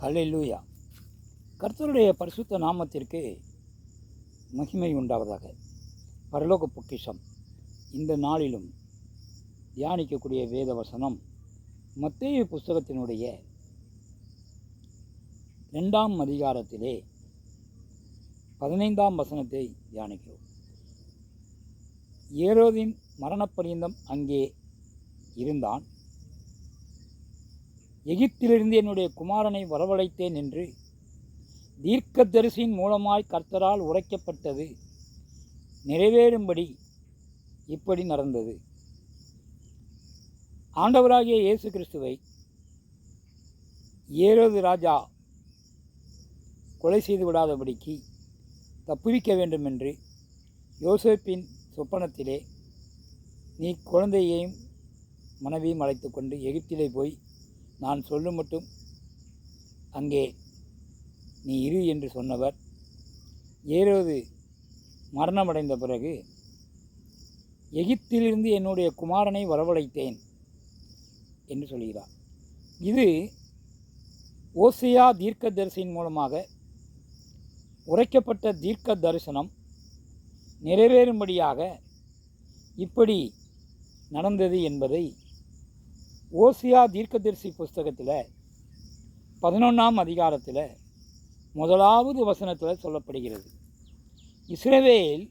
ஹalleluya. கர்த்தருடைய பரிசுத்த நாமத்திற்கு மகிமை உண்டாவதாக. பரலோக பொக்கிஷம். இந்த நாளிலும் தியானிக்கக்கூடிய வேத வசனம் மத்திய புஸ்தகத்தினுடைய ரெண்டாம் அதிகாரத்திலே பதினைந்தாம் வசனத்தை தியானிக்கிறோம். ஏரோதின் மரணப்பரியந்தம் அங்கே இருந்தான். எகிப்திலிருந்து என்னுடைய குமாரனை வரவழைத்தேன் என்று தீர்க்கதரிசியின் மூலமாய் கர்த்தரால் உரைக்கப்பட்டது. நிறைவேறும்படி இப்படி நடந்தது. ஆண்டவராகிய இயேசு கிறிஸ்துவை ஏரோது ராஜா கொலை செய்து விடாதபடிக்கு தப்புவிக்க வேண்டும் என்று யோசேப்பின் சொப்பனத்திலே நீ குழந்தையையும் மனைவியும் அழைத்து கொண்டு எகிப்திலே போய் நான் சொல்லும் மட்டும். அங்கே நீ இரு என்று சொன்னவர். ஏரோது மரணமடைந்த பிறகு எகிப்திலிருந்து என்னுடைய குமாரனை வரவழைத்தேன் என்று சொல்கிறார். இது ஓசியா தீர்க்க தரிசியின் மூலமாக உரைக்கப்பட்ட தீர்க்க தரிசனம் நிறைவேறும்படியாக இப்படி நடந்தது என்பதை ஓசியா தீர்க்கதரிசி புஸ்தகத்தில் பதினொன்றாம் அதிகாரத்தில் முதலாவது வசனத்தில் சொல்லப்படுகிறது. இஸ்ரவேல்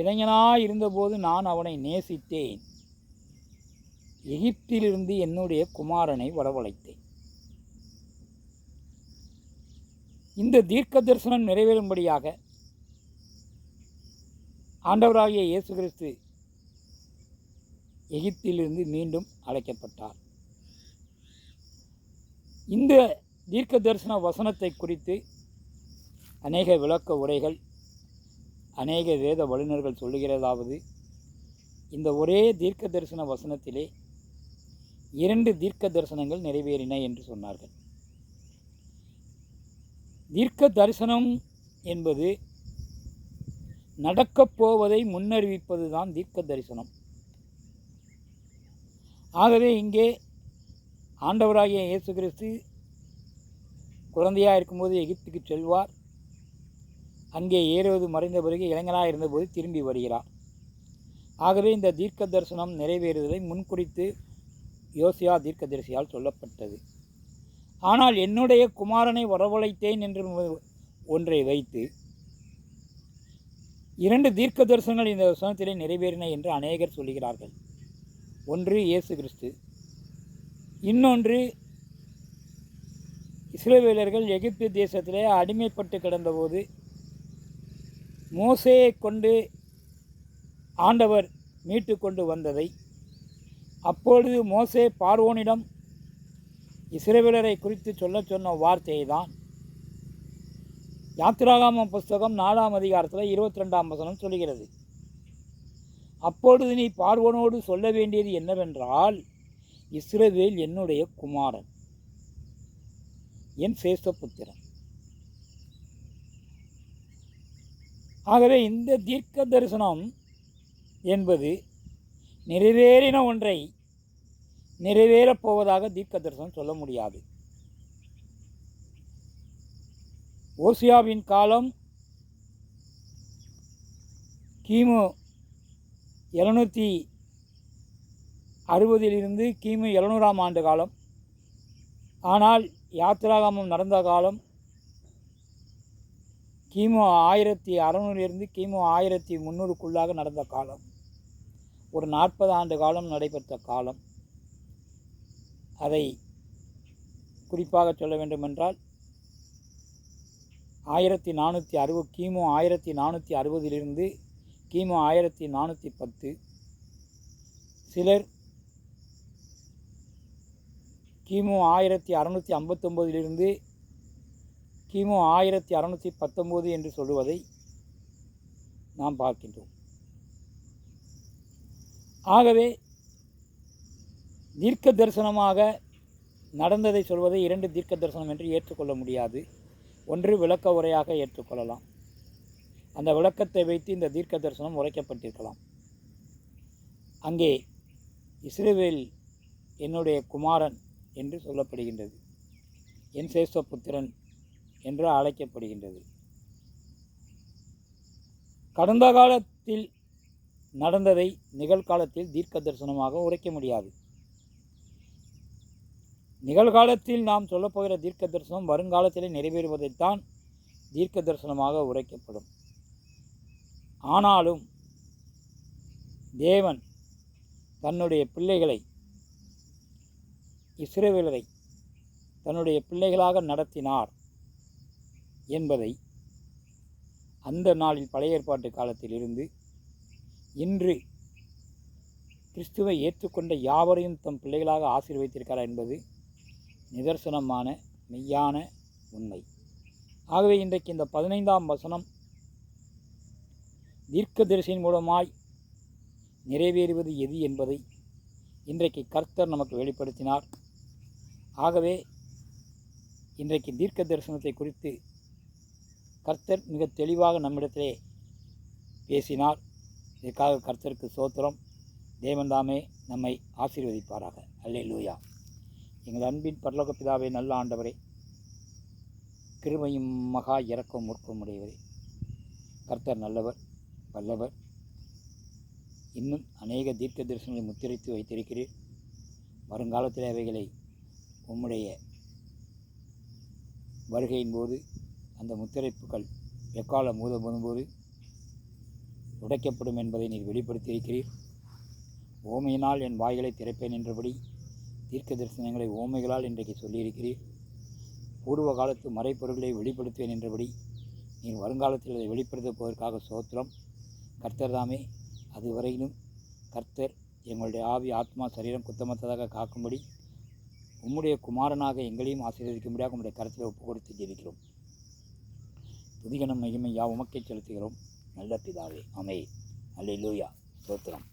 இளைஞனாக இருந்தபோது நான் அவனை நேசித்தேன். எகிப்திலிருந்து என்னுடைய குமாரனை வரவழைத்தேன். இந்த தீர்க்க தரிசனம் நிறைவேறும்படியாக ஆண்டவராகிய இயேசு கிறிஸ்து எகிப்திலிருந்து மீண்டும் அழைக்கப்பட்டார். இந்த தீர்க்க தரிசன வசனத்தை குறித்து அநேக விளக்க உரைகள் அநேக வேத வல்லுநர்கள் சொல்லுகிறதாவது இந்த ஒரே தீர்க்க தரிசன வசனத்திலே இரண்டு தீர்க்க தரிசனங்கள் நிறைவேறின என்று சொன்னார்கள். தீர்க்க தரிசனம் என்பது நடக்கப் போவதை முன்னறிவிப்பது தான் தீர்க்க தரிசனம் ஆகவே இங்கே ஆண்டவராகிய இயேசு கிறிஸ்து குழந்தையாக இருக்கும்போது எகிப்துக்கு செல்வார். அங்கே ஏறுவது மறைந்த பிறகு இளைஞராக இருந்தபோது திரும்பி வருகிறார். ஆகவே இந்த தீர்க்க தரிசனம் நிறைவேறுதலை முன்குறித்து யோசியா தீர்க்க தரிசியால் சொல்லப்பட்டது. ஆனால் என்னுடைய குமாரனை வரவழைத்தேன் என்று ஒன்றை வைத்து இரண்டு தீர்க்க தரிசனங்கள் இந்த வசனத்திலே நிறைவேறின என்று அநேகர் சொல்கிறார்கள். ஒன்று இயேசு கிறிஸ்து. இன்னொன்று இஸ்ரேவேலர்கள் எகிப்து தேசத்திலே அடிமைப்பட்டு கிடந்தபோது மோசையை கொண்டு ஆண்டவர் மீட்டு கொண்டு வந்ததை. அப்பொழுது மோசே பார்வோனிடம் இஸ்ரேவேலரை குறித்து சொல்ல சொன்ன வார்த்தையை தான் யாத்திராகாம புஸ்தகம் நாலாம் அதிகாரத்தில் இருபத்தி ரெண்டாம் வசனம் சொல்கிறது அப்பொழுது நீ பார்வனோடு சொல்ல வேண்டியது என்னவென்றால் இஸ்ரவேல் என்னுடைய குமாரன் என் சேஷபுத்திரன் ஆகவே இந்த தீர்க்க தரிசனம் என்பது நிறைவேறின ஒன்றை நிறைவேறப் போவதாக தீர்க்க தரிசனம் சொல்ல முடியாது. ஓசியாவின் காலம் கிமு எழுநூற்றி அறுபதிலிருந்து கிமு எழுநூறாம் ஆண்டு காலம். ஆனால் யாத்திராகாமம் நடந்த காலம் கிமு ஆயிரத்தி அறநூறிலிருந்து கிமு ஆயிரத்தி முந்நூறுக்குள்ளாக நடந்த காலம். ஒரு நாற்பது ஆண்டு காலம் நடைபெற்ற காலம். அதை குறிப்பாக சொல்ல வேண்டுமென்றால் ஆயிரத்தி நானூற்றி அறுபது கிமு ஆயிரத்தி நானூற்றி அறுபதிலிருந்து கிமு ஆயிரத்தி நானூற்றி பத்து. சிலர் கிமு ஆயிரத்தி அறநூற்றி ஐம்பத்தொம்போதிலிருந்து கிமு ஆயிரத்தி அறநூற்றி பத்தொம்போது என்று சொல்லுவதை நாம் பார்க்கின்றோம். ஆகவே தீர்க்க தரிசனமாக நடந்ததை சொல்வதை இரண்டு தீர்க்க தரிசனம் என்று ஏற்றுக்கொள்ள முடியாது. ஒன்று விளக்க உரையாக ஏற்றுக்கொள்ளலாம். அந்த விளக்கத்தை வைத்து இந்த தீர்க்க தரிசனம் உரைக்கப்பட்டிருக்கலாம். அங்கே இஸ்ரேவேல் என்னுடைய குமாரன் என்று சொல்லப்படுகின்றது. என் சேஷபுத்திரன் என்று அழைக்கப்படுகின்றது. கடந்த காலத்தில் நடந்ததை நிகழ்காலத்தில் தீர்க்க தரிசனமாக உரைக்க முடியாது. நிகழ்காலத்தில் நாம் சொல்லப்போகிற தீர்க்க தரிசனம் வருங்காலத்திலே நிறைவேறுவதைத்தான் தீர்க்க தரிசனமாக உரைக்கப்படும். ஆனாலும் தேவன் தன்னுடைய பிள்ளைகளை இஸ்ரேவேலரை தன்னுடைய பிள்ளைகளாக நடத்தினார் என்பதை அந்த நாளில் பழைய ஏற்பாட்டு காலத்தில் இருந்து இன்று கிறிஸ்துவை ஏற்றுக்கொண்ட யாவரையும் தம் பிள்ளைகளாக ஆசீர்வதித்திருக்கிறார் என்பது நிதர்சனமான மெய்யான உண்மை. ஆகவே இன்றைக்கு இந்த பதினைந்தாம் வசனம் தீர்க்கதரிசியின் மூலமாய் நிறைவேறுவது எது என்பதை இன்றைக்கு கர்த்தர் நமக்கு வெளிப்படுத்தினார். ஆகவே இன்றைக்கு தீர்க்க தரிசனத்தை குறித்து கர்த்தர் மிக தெளிவாக நம்மிடத்திலே பேசினார். இதற்காக கர்த்தருக்கு சோத்திரம். தேவன்தாமே நம்மை ஆசீர்வதிப்பாராக. அல்லே லூயா எங்கள் அன்பின் பரலோக பிதாவே நல்ல ஆண்டவரே கிருமையும் மகா இறக்கம் முற்கும் உடையவரே. கர்த்தர் நல்லவர். வல்லவர். இன்னும் அநேக தீர்க்க தரிசனங்களை முத்திரைத்து வைத்திருக்கிறீர். வருங்காலத்தில் அவைகளை உம்முடைய வருகையின் போது அந்த முத்திரைப்புகள் எக்காலம் மூத போது உடைக்கப்படும் என்பதை நீர் வெளிப்படுத்தியிருக்கிறீர். ஓமையினால் என் வாய்களை திறப்பேன் என்றபடி தீர்க்க தரிசனங்களை ஓமைகளால் இன்றைக்கு சொல்லியிருக்கிறீர். பூர்வ காலத்து மறைப்பொருள்களை வெளிப்படுத்துவேன் என்றபடி நீர் வருங்காலத்தில் அதை வெளிப்படுத்தப் போவதற்காக சோத்திரம். கர்த்தர் தாமே அதுவரையிலும் கர்த்தர் எங்களுடைய ஆவி ஆத்மா சரீரம் குத்தமற்றதாக காக்கும்படி உம்முடைய குமாரனாக எங்களையும் ஆசீர்வதிக்கும்படியாக உங்களுடைய கருத்தில் ஒப்பு கொடுத்து ஜெபிக்கிறோம். துதிகணம் மகிமை யா உமக்கை செலுத்துகிறோம். நல்ல பிதாவே அமே அல்லேலூயா. சோத்திரம்